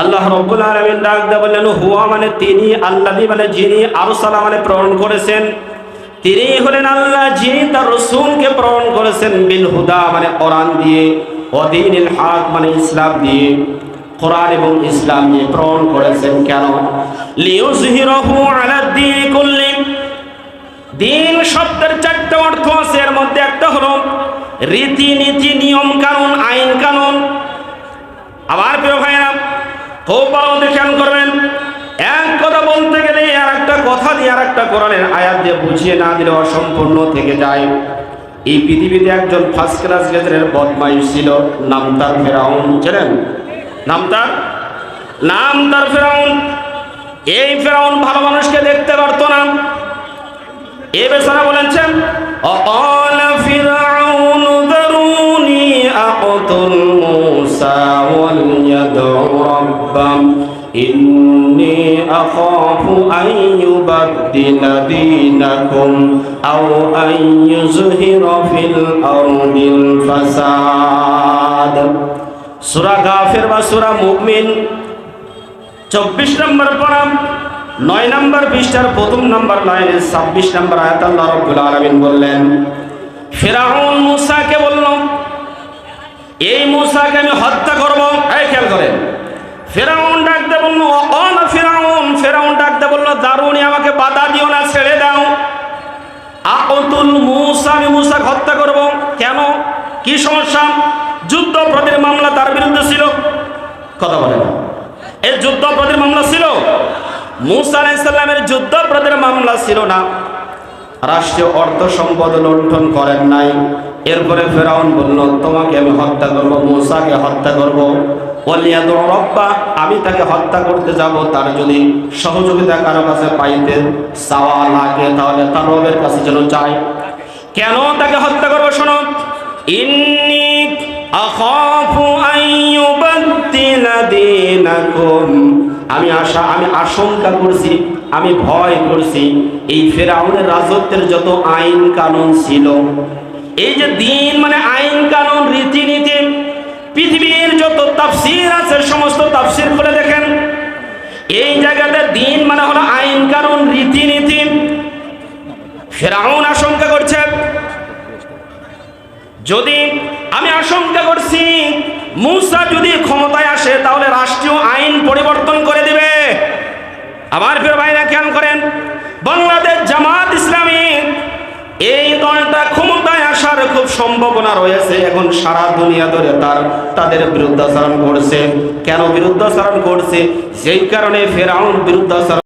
আল্লাহ রব্বুল আলমিন ডাক দিয়ে বললেন, হুয়া মানে তিনি আল্লাহ মানে যিনি, আরসালা মানে প্রেরণ করেছেন। তিনি হলেন আল্লাহ, যিনি তার রসুলকে প্রেরণ করেছেন বিল হুদা মানে কোরআন দিয়ে অদিন হাক মানে ইসলাম দিয়ে। কোরআন এবং ইসলাম নিয়ে প্রেরণ করেছেন কেন? লিউজহিরাহু আলা দ্বীন কুল্লি। দিন শব্দের চারটে অর্থ আছে, এর মধ্যে একটা হলো রীতিনীতি নিয়ম কানুন আইন কানুন আমার প্রিয় খুব ভালো খেয়াল করবেন? এক কথা বলতে গেলে আর একটা কথা দিয়ে আর একটা কোরআনের আয়াত দিয়ে বুঝিয়ে না দিলে অসম্পূর্ণ থেকে যায়। এই পৃথিবীতে একজন ফার্স্ট ক্লাস লেভেলের বদমাইশ ছিল, নাম তার ফেরাউন ছিলেন নাম তার? নাম তার ফেরাউন। এই ফেরাউন ভালো মানুষকে দেখতে পারতো না। এ বেচারা বলেছেন অকাল ফিরাউন দারুনি আকতুল মুসা ওয়াল ইয়াদউ ইন্নি আখাফু আন ইউবাদদিলা দীনাকুম আও আন ইউযহিরা ফিল আরদিল ফাসাদ। সূরা গাফির বা সূরা মুমিন, চব্বিশ নম্বর পড়া নয় নম্বর পৃষ্ঠার প্রথম নম্বর লাইনে ছাব্বিশ নম্বর আয়াত আল্লাহ রব্বুল আলামিন বললেন, ফেরাউন মুসাকে বলল, এই মুসাকে আমি হত্যা করব। এই খেয়াল করেন। ফেরাউন ডাকতে বলল অন ফেরাউন ফেরাউন ডাকতে বলল দারুণী আমাকে বাধা দিও না, ছেড়ে দাও। আকুল মুসা, আমি মুসাকে হত্যা করব। কেন? কি সমস্যা? যুদ্ধ প্রতির মামলা তার বিরুদ্ধে ছিল। কথা বলেন এই যুদ্ধ অপরাধের মামলা ছিল। মুসা আলাইসাল্লামের যুদ্ধ অপরাধের মামলা ছিল না। রাষ্ট্রীয় অর্থ সম্পদ লুণ্ঠন করেন নাই। এরপরে ফেরাউন বলল, তোমাকে আমি হত্যা করব, মুসাকে হত্যা করব। রব্বা, আমি তাকে হত্যা করতে যাব। তার যদি সহযোগিতা কারও কাছে পাইতে চাওয়া লাগে, তাহলে তার রবের কাছে যেন চাই কেন তাকে হত্যা করব, শোনো। ইন্নি আখাফু আইয়ুবাদ্দিলা দীনাকুম আমি আশা, আমি আশঙ্কা করছি, আমি ভয় করছি। এই ফেরাউনের রাজত্বের যত আইন কানুন ছিল, এই যে দিন মানে আইন কানুন, রীতিনীতি, পৃথিবীর যত তাফসির আছে, সমস্ত তাফসির করে দেখেন। এই জায়গাতে দিন মানে হলো আইন কানুন, রীতিনীতি। ফেরাউন আশঙ্কা করছে। যদি আমি আশঙ্কা করছি মুসা যদি ক্ষমতায় আসে, তাহলে রাষ্ট্রীয় আইন পরিবর্তন করে দিবে। আমার প্রিয় ভাইরা খেয়াল করেন, বাংলাদেশ জামাত ইসলামী এই দলটা ক্ষমতায় আসার খুব সম্ভাবনা রয়েছে, এখন সারা দুনিয়া ধরে তার, তাদের বিরুদ্ধাচরণ করছে। কেন বিরুদ্ধাচরণ করছে? যেই কারণে ফেরাউন বিরুদ্ধাচরণ